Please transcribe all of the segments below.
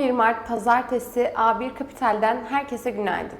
Bugün 11 Mart Pazartesi A1 Kapital'den herkese günaydın.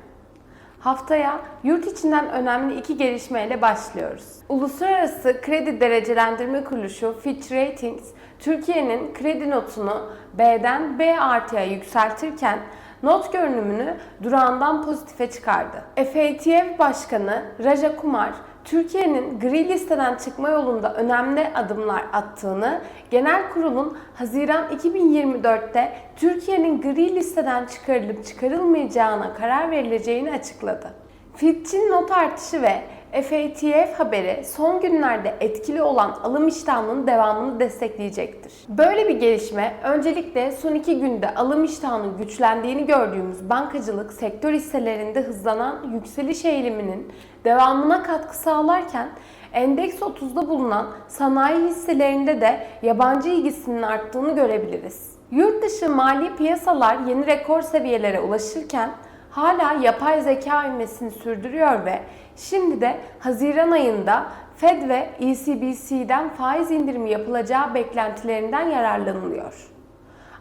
Haftaya yurt içinden önemli iki gelişmeyle başlıyoruz. Uluslararası Kredi Derecelendirme Kuruluşu Fitch Ratings, Türkiye'nin kredi notunu B'den B artıya yükseltirken not görünümünü durağından pozitife çıkardı. FATF Başkanı Raja Kumar, Türkiye'nin gri listeden çıkma yolunda önemli adımlar attığını, genel kurulun Haziran 2024'te Türkiye'nin gri listeden çıkarılıp çıkarılmayacağına karar verileceğini açıkladı. Fitch'in not artışı ve FATF haberi son günlerde etkili olan alım iştahının devamını destekleyecektir. Böyle bir gelişme öncelikle son iki günde alım iştahının güçlendiğini gördüğümüz bankacılık sektör hisselerinde hızlanan yükseliş eğiliminin devamına katkı sağlarken endeks 30'da bulunan sanayi hisselerinde de yabancı ilgisinin arttığını görebiliriz. Yurt dışı mali piyasalar yeni rekor seviyelere ulaşırken hala yapay zeka ivmesini sürdürüyor ve şimdi de Haziran ayında Fed ve ECBC'den faiz indirimi yapılacağı beklentilerinden yararlanılıyor.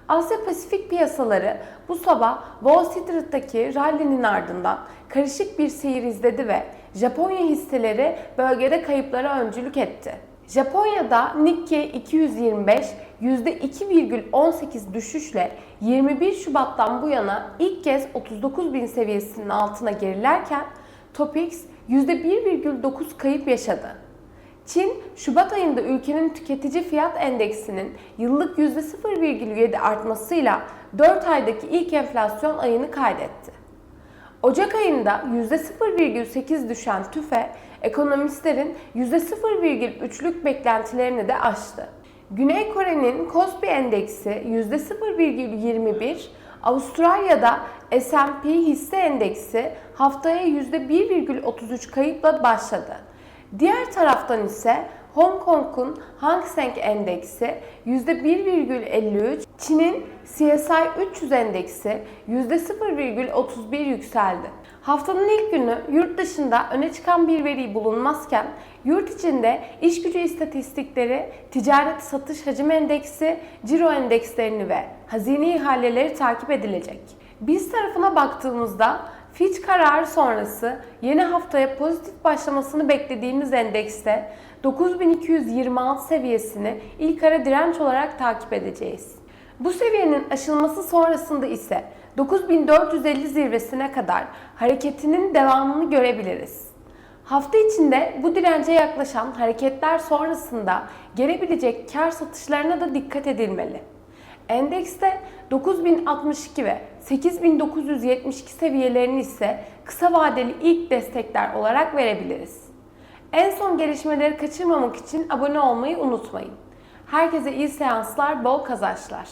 Asya Pasifik piyasaları bu sabah Wall Street'teki rally'nin ardından karışık bir seyir izledi ve Japonya hisseleri bölgede kayıplara öncülük etti. Japonya'da Nikkei 225 %2,18 düşüşle 21 Şubat'tan bu yana ilk kez 39.000 seviyesinin altına gerilerken Topix %1,9 kayıp yaşadı. Çin, Şubat ayında ülkenin tüketici fiyat endeksinin yıllık %0,7 artmasıyla 4 aydaki ilk enflasyon ayını kaydetti. Ocak ayında %0,8 düşen TÜFE, ekonomistlerin %0,3'lük beklentilerini de aştı. Güney Kore'nin Kospi Endeksi %0,21, Avustralya'da S&P hisse endeksi haftaya %1,33 kayıpla başladı. Diğer taraftan ise Hong Kong'un Hang Seng Endeksi %1,53, Çin'in CSI 300 Endeksi %0,31 yükseldi. Haftanın ilk günü yurt dışında öne çıkan bir veri bulunmazken yurt içinde iş gücü istatistikleri, ticaret satış hacim endeksi, ciro endekslerini ve hazine ihaleleri takip edilecek. Biz tarafına baktığımızda Fitch kararı sonrası yeni haftaya pozitif başlamasını beklediğimiz endekste 9226 seviyesini ilk ara direnç olarak takip edeceğiz. Bu seviyenin aşılması sonrasında ise 9450 zirvesine kadar hareketinin devamını görebiliriz. Hafta içinde bu dirence yaklaşan hareketler sonrasında gelebilecek kar satışlarına da dikkat edilmeli. Endekste 9062 ve 8972 seviyelerini ise kısa vadeli ilk destekler olarak verebiliriz. En son gelişmeleri kaçırmamak için abone olmayı unutmayın. Herkese iyi seanslar, bol kazançlar.